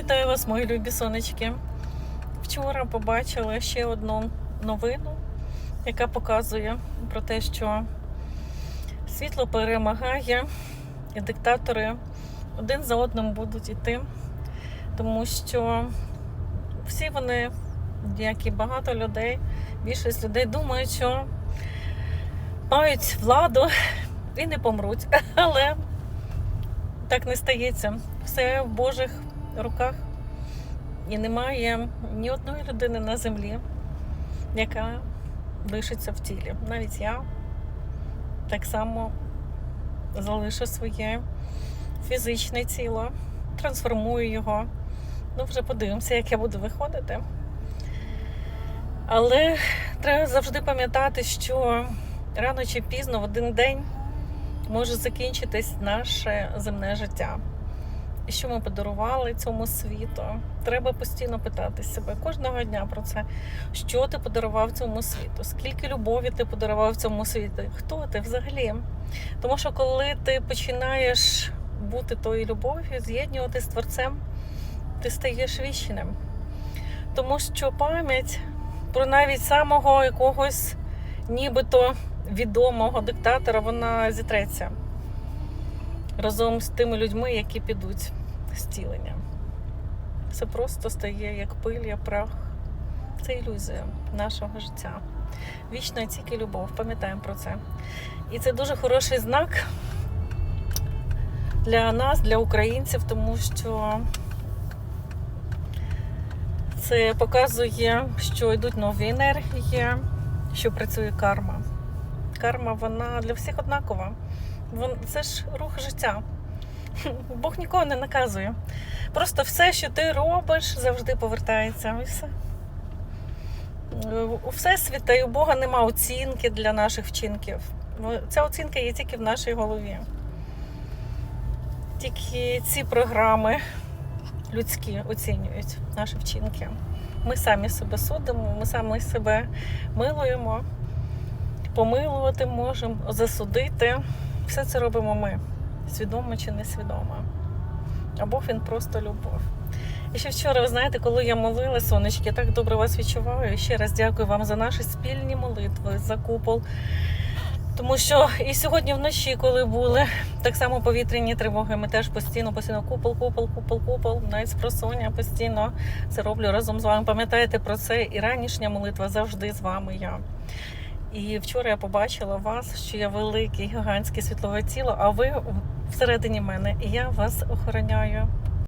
Вітаю вас, мої любі сонечки. Вчора побачила ще одну новину, яка показує про те, що світло перемагає, і диктатори один за одним будуть іти, тому що всі вони, як і багато людей, більшість людей думають, що мають владу і не помруть. Але так не стається. Все в Божих руках. І немає ні одної людини на землі, яка лишиться в тілі. Навіть я так само залишу своє фізичне тіло, трансформую його. Ну, вже подивимося, як я буду виходити. Але треба завжди пам'ятати, що рано чи пізно в один день може закінчитись наше земне життя. Що ми подарували цьому світу? Треба постійно питати себе кожного дня про це. Що ти подарував цьому світу? Скільки любові ти подарував цьому світу? Хто ти взагалі? Тому що коли ти починаєш бути тою любов'ю, з'єднувати з творцем, ти стаєш вічним. Тому що пам'ять про навіть самого якогось нібито відомого диктатора, вона зітреться разом з тими людьми, які підуть з тілення. Це просто стає як пиль, як прах. Це ілюзія нашого життя. Вічна тільки любов, пам'ятаємо про це. І це дуже хороший знак для нас, для українців, тому що це показує, що йдуть нові енергії, що працює карма. Карма, вона для всіх однакова. Це ж рух життя. Бог нікого не наказує. Просто все, що ти робиш, завжди повертається. І все. У Всесвіта і у Бога нема оцінки для наших вчинків. Ця оцінка є тільки в нашій голові. Тільки ці програми людські оцінюють наші вчинки. Ми самі себе судимо, ми самі себе милуємо, помилувати можемо, засудити. Все це робимо ми, свідомо чи несвідомо. А Бог він просто любов. І ще вчора, ви знаєте, коли я молила, сонечки, я так добре вас відчуваю. І ще раз дякую вам за наші спільні молитви, за купол. Тому що і сьогодні вночі, коли були так само повітряні тривоги, ми теж постійно, постійно купол, купол, купол, купол, навіть з просоння постійно це роблю разом з вами. Пам'ятаєте про це? І ранішня молитва завжди з вами я. І вчора я побачила вас, що я велике, гігантське світлове тіло, а ви всередині мене, і я вас охороняю.